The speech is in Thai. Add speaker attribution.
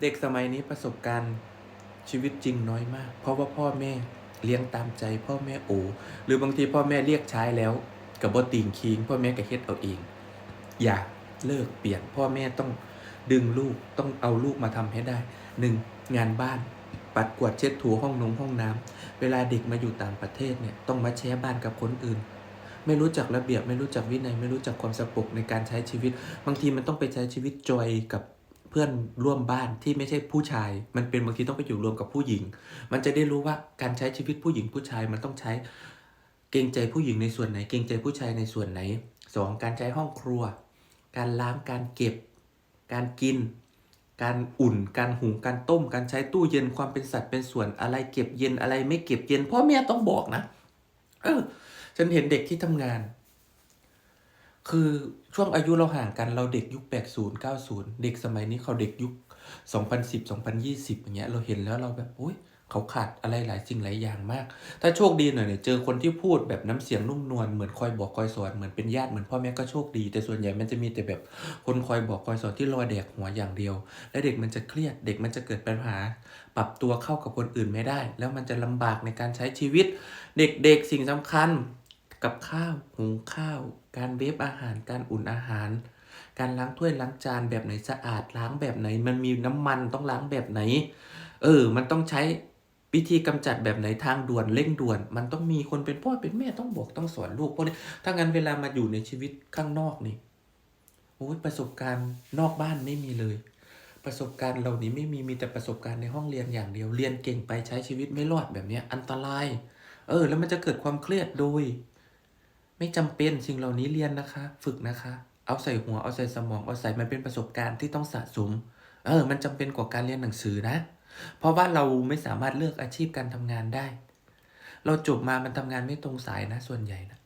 Speaker 1: เด็กสมัยนี้ประสบการณ์ชีวิตจริงน้อยมาก เพราะว่าพ่อแม่เลี้ยงตามใจ พ่อแม่โอหรือบางทีพ่อแม่เรียกใช้แล้วกับบติงคิงพ่อแม่ก็เฮ็ดเอาเอง อย่าเลิกเปลี่ยนพ่อแม่ต้องดึงลูกต้องเอาลูกมาทำให้ได้หนึ่งงานบ้านปัดกวาดเช็ดถูห้องนงห้องน้ำเวลาเด็กมาอยู่ต่างประเทศเนี่ยต้องมาแชร์บ้านกับคนอื่น ไม่รู้จักระเบียบไม่รู้จักวินัย ไม่รู้จักความสะปกในการใช้ชีวิต บางทีมันต้องไปใช้ชีวิตจอยกับ เพื่อนร่วมบ้านที่ไม่ใช่ผู้ชาย มันเป็นบางทีต้องไปอยู่รวมกับผู้หญิง มันจะได้รู้ว่าการใช้ชีวิตผู้หญิงผู้ชายมันต้องใช้ เกรงใจผู้หญิงในส่วนไหน เกรงใจผู้ชายในส่วนไหนสองการใช้ห้องครัว การล้างการเก็บ การกิน การอุ่น การหุงการต้ม การใช้ตู้เย็นความเป็นสัตว์เป็นส่วนอะไรเก็บเย็นอะไรไม่เก็บเย็นพ่อแม่ต้องบอกนะ เออฉันเห็นเด็กที่ทำงาน คือช่วงอายุเราห่างกันเราเด็กยุค 80 90 เด็กสมัยนี้เขาเด็กยุค 2010 2020 อย่างเงี้ยเราเห็นแล้วเราแบบอุ้ยเขาขาดอะไรหลายสิ่งหลายอย่างมาก ถ้าโชคดีหน่อยเนี่ยเจอคนที่พูดแบบน้ำเสียงนุ่มนวลเหมือนคอยบอกคอยสอนเหมือนเป็นญาติเหมือนพ่อแม่ก็โชคดี แต่ส่วนใหญ่มันจะมีแต่แบบคนคอยบอกคอยสอนที่รอแดกหัวอย่างเดียว และเด็กมันจะเครียดเด็กมันจะเกิดปัญหา ปรับตัวเข้ากับคนอื่นไม่ได้ แล้วมันจะลำบากในการใช้ชีวิต เด็กๆสิ่งสำคัญ กับข้าวหุงข้าว การเวฟอาหาร การอุ่นอาหาร การล้างถ้วยล้างจานแบบไหนสะอาดล้างแบบไหน มันมีน้ำมันต้องล้างแบบไหน เออ มันต้องใช้วิธีกำจัดแบบไหนทางด่วนเร่งด่วน มันต้องมีคนเป็นพ่อเป็นแม่ต้องบอกต้องสอนลูกพวกนี้ถ้างั้นเวลามาอยู่ในชีวิตข้างนอกนี่โอ้ยประสบการณ์นอกบ้านไม่มีเลย ประสบการณ์เหล่านี้ไม่มีมีแต่ประสบการณ์ในห้องเรียนอย่างเดียวเรียนเก่งไปใช้ชีวิตไม่รอดแบบนี้อันตราย เออ แล้วมันจะเกิดความเครียดโดย ไม่จำเป็นสิ่งเหล่านี้เรียนนะคะ ฝึกนะคะ เอาใส่หัวเอาใส่สมองเอาใส่มันเป็นประสบการณ์ที่ต้องสะสม เออ มันจำเป็นกว่าการเรียนหนังสือนะ เพราะว่าเราไม่สามารถเลือกอาชีพการทำงานได้ เราจบมามันทำงานไม่ตรงสายนะ ส่วนใหญ่นะ